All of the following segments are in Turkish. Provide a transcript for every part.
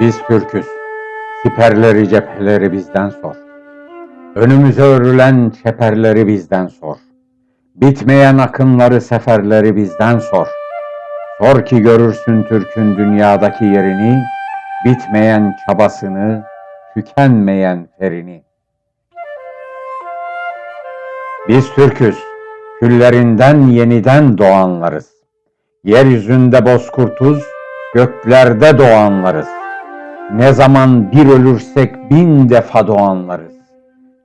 Biz Türk'üz. Siperleri cepheleri bizden sor. Önümüze örülen çeperleri bizden sor. Bitmeyen akınları seferleri bizden sor. Sor ki görürsün Türk'ün dünyadaki yerini, bitmeyen çabasını, tükenmeyen ferini. Biz Türk'üz, küllerinden yeniden doğanlarız. Yeryüzünde bozkurtuz, göklerde doğanlarız. Ne zaman bir ölürsek bin defa doğanlarız.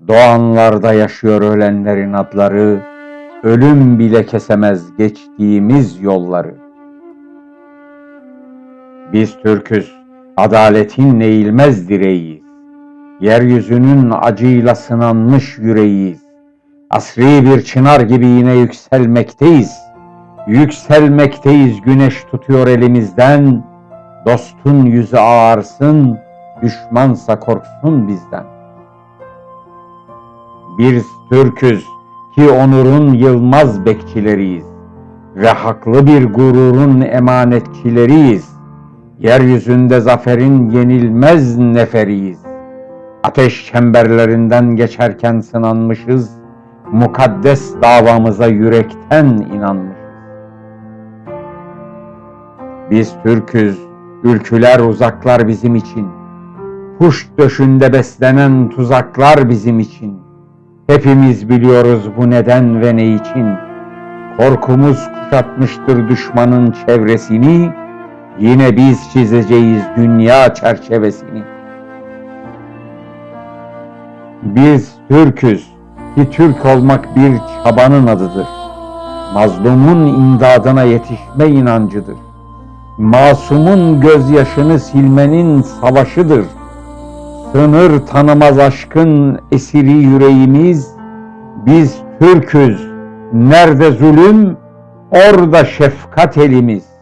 Doğanlarda yaşıyor ölenlerin adları, ölüm bile kesemez geçtiğimiz yolları. Biz Türk'üz, adaletin eğilmez direğiyiz. Yeryüzünün acıyla sınanmış yüreğiyiz. Asri bir çınar gibi yine yükselmekteyiz. Yükselmekteyiz güneş tutuyor elimizden. Dostun yüzü ağarsın, düşmansa korksun bizden. Biz Türk'üz ki onurun yılmaz bekçileriyiz ve haklı bir gururun emanetçileriyiz. Yeryüzünde zaferin yenilmez neferiyiz. Ateş çemberlerinden geçerken sınanmışız, mukaddes davamıza yürekten inanmışız. Biz Türk'üz, ülküler uzaklar bizim için. Puş döşünde beslenen tuzaklar bizim için. Hepimiz biliyoruz bu neden ve ne için. Korkumuz kuşatmıştır düşmanın çevresini. Yine biz çizeceğiz dünya çerçevesini. Biz Türk'üz ki Türk olmak bir çabanın adıdır. Mazlumun imdadına yetişme inancıdır. Masumun gözyaşını silmenin savaşıdır. Sınır tanımaz aşkın esiri yüreğimiz, biz Türk'üz, nerede zulüm, orada şefkat elimiz.